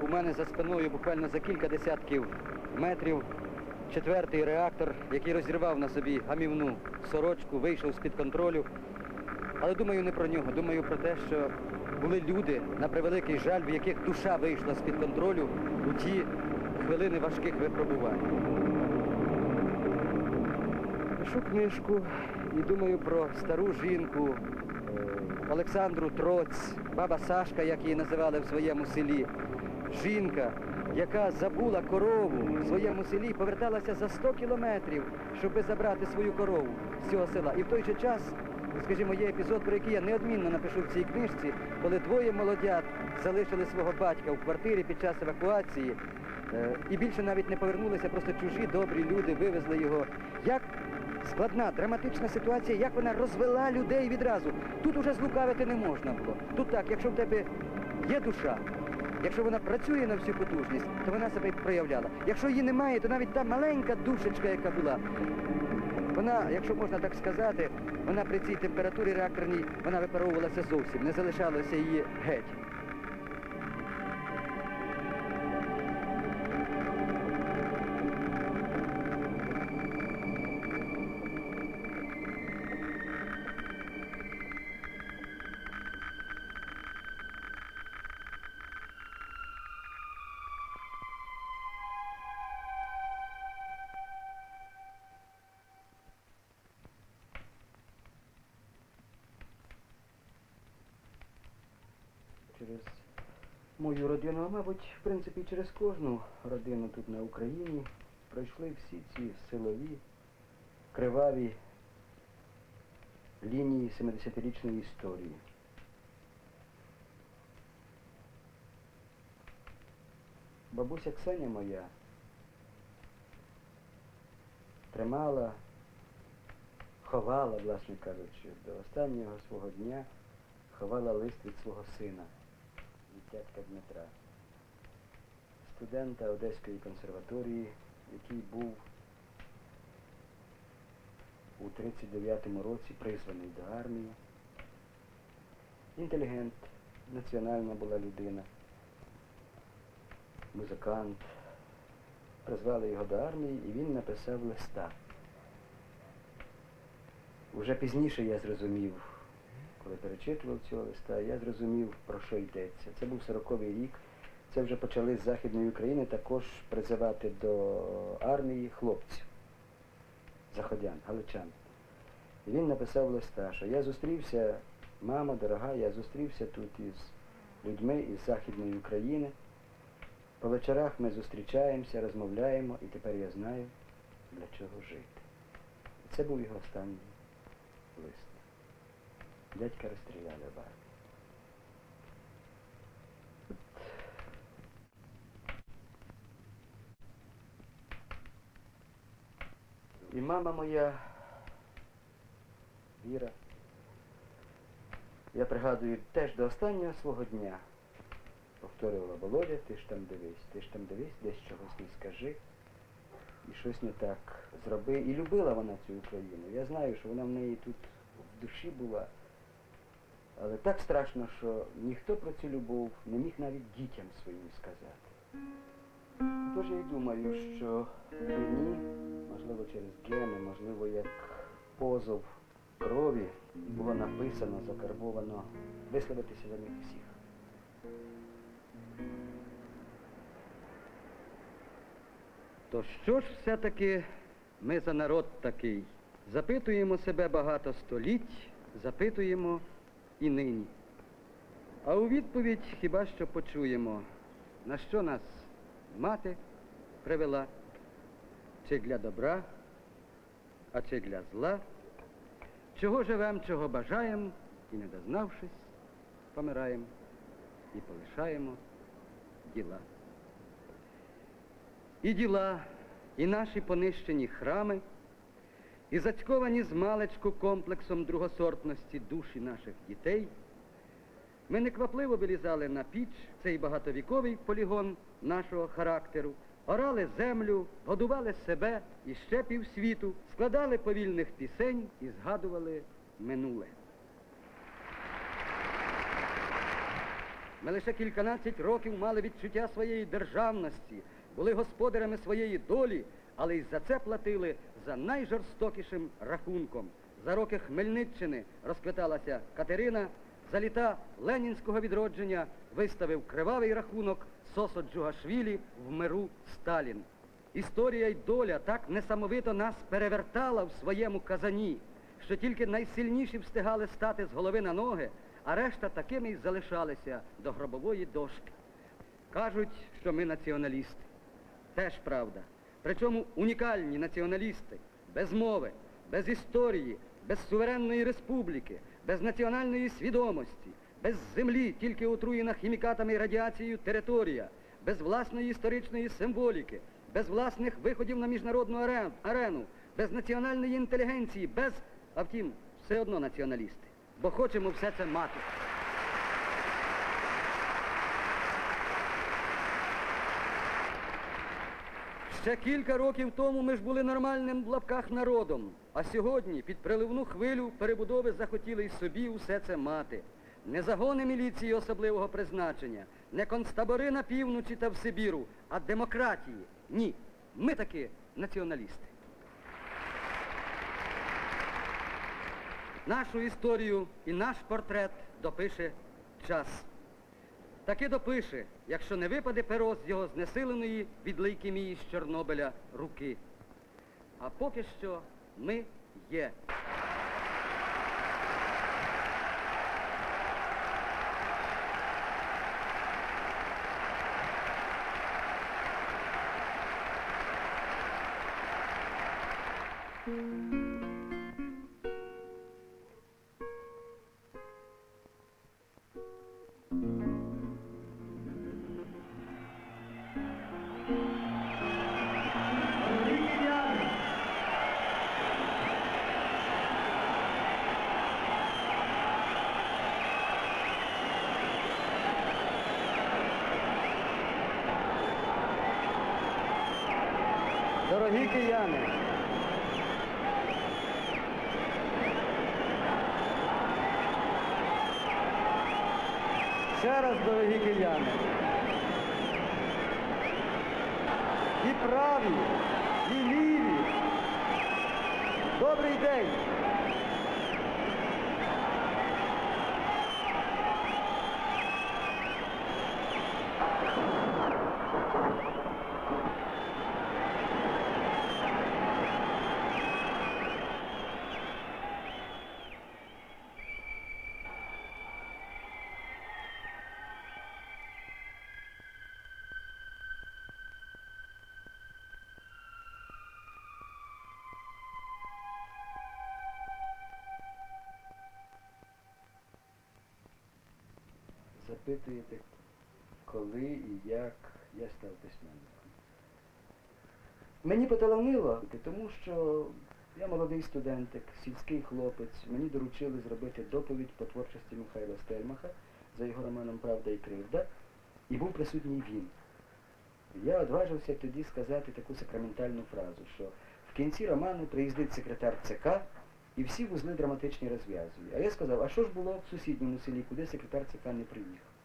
у мене за спиною буквально за кілька десятків метрів четвертий реактор, який розірвав на собі гамівну сорочку, вийшов з-під контролю. Але думаю не про нього, думаю про те, що були люди, на превеликий жаль, в яких душа вийшла з-під контролю у ті хвилини важких випробувань. Пишу книжку і думаю про стару жінку е, Олександру Троць, баба Сашка, як її називали в своєму селі. Жінка, яка забула корову в своєму селі, поверталася за 100 кілометрів, щоб забрати свою корову з цього села. І в той же час, скажімо, є епізод, про який я неодмінно напишу в цій книжці, коли двоє молодят залишили свого батька в квартирі під час евакуації. е, І більше навіть не повернулися, просто чужі добрі люди вивезли його. Як складна, драматична ситуація, як вона розвела людей відразу. Тут уже злукавити не можна було. Тут так, якщо в тебе є душа, якщо вона працює на всю потужність, то вона себе проявляла. Якщо її немає, то навіть та маленька душечка, яка була, вона, якщо можна так сказати, вона при цій температурі реакторній, вона випаровувалася зовсім, не залишалося її геть. Через мою родину, а мабуть, в принципі, через кожну родину тут на Україні пройшли всі ці силові, криваві лінії 70-річної історії. Бабуся Ксеня моя тримала, ховала, власне кажучи, до останнього свого дня ховала лист від свого сина, від Дмитра, студента Одеської консерваторії, який був у 39-му році призваний до армії. Інтелігент, національна була людина, музикант. Призвали його до армії і він написав листа. Уже пізніше я зрозумів, коли перечитував цього листа, я зрозумів, про що йдеться. Це був 40-й рік. Це вже почали з Західної України також призивати до армії хлопців, заходян, галичан. І він написав листа, що я зустрівся, мама дорога, я зустрівся тут із людьми із Західної України. По вечорах ми зустрічаємося, розмовляємо, і тепер я знаю, для чого жити. Це був його останній лист. Дядька розстріляли в армії. І мама моя, Віра, я пригадую, теж до останнього свого дня повторювала Володя, ти ж там дивись, ти ж там дивись, десь чогось не скажи. І щось не так зроби. І любила вона цю Україну. Я знаю, що вона в неї тут в душі була. Але так страшно, що ніхто про цю любов не міг навіть дітям своїм сказати. Тож я й думаю, що мені, можливо, через гени, можливо, як позов крові було написано, закарбовано висловитися за них всіх. То що ж все-таки ми за народ такий? Запитуємо себе багато століть, запитуємо і нині. А у відповідь хіба що почуємо, на що нас мати привела, чи для добра, а чи для зла, чого живем, чого бажаємо, і не дознавшись, помираємо і полишаємо діла. І діла, і наші понищені храми, і зацьковані з маличку комплексом другосортності душі наших дітей, ми неквапливо вилізали на піч цей багатовіковий полігон нашого характеру, орали землю, годували себе і ще півсвіту, складали повільних пісень і згадували минуле. Ми лише кільканадцять років мали відчуття своєї державності, були господарями своєї долі, але й за це платили за найжорстокішим рахунком. За роки Хмельниччини розквіталася Катерина, за літа Ленінського відродження виставив кривавий рахунок Сосо Джугашвілі в миру Сталін. Історія й доля так несамовито нас перевертала в своєму казані, що тільки найсильніші встигали стати з голови на ноги, а решта такими й залишалися до гробової дошки. Кажуть, що ми націоналісти. Теж правда. Причому унікальні націоналісти, без мови, без історії, без суверенної республіки, без національної свідомості, без землі, тільки отруєна хімікатами і радіацією територія, без власної історичної символіки, без власних виходів на міжнародну арену, без національної інтелігенції, без, а втім, все одно націоналісти. Бо хочемо все це мати. Ще кілька років тому ми ж були нормальним в лапках народом, а сьогодні під приливну хвилю перебудови захотіли й собі усе це мати. Не загони міліції особливого призначення, не концтабори на півночі та в Сибіру, а демократії. Ні, ми таки націоналісти. Нашу історію і наш портрет допише час. Таки допише, якщо не випаде перо з його знесиленої від лейкемії з Чорнобиля руки. А поки що ми є. Дорогі кияни, ще раз, дорогі кияни, і праві, і ліві, добрий день. Запитуєте, коли і як я став письменником. Мені поталанило, тому що я молодий студентик, сільський хлопець. Мені доручили зробити доповідь по творчості Михайла Стельмаха за його романом Правда і кривда, і був присутній він. Я одважився тоді сказати таку сакраментальну фразу, що в кінці роману приїздить секретар ЦК і всі вузли драматичні розв'язує. А я сказав, а що ж було в сусідньому селі, куди секретар ЦК не приїхав?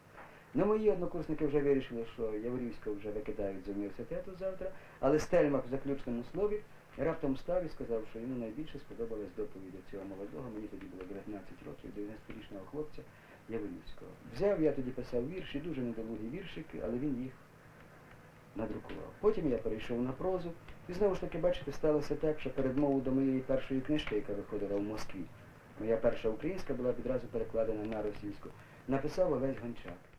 Ну, мої однокурсники вже вирішили, що Яворівського вже викидають з університету завтра, але Стельмах в заключному слові раптом став і сказав, що йому найбільше сподобалась доповідь цього молодого, мені тоді було 19 років, 90-річного хлопця Яворівського. Взяв, я тоді писав вірші, дуже недолугі віршики, але він їх надрукував. Потім я перейшов на прозу, і знову ж таки, бачите, сталося так, що передмову до моєї першої книжки, яка виходила в Москві, моя перша українська була відразу перекладена на російську, написав Олесь Гончак.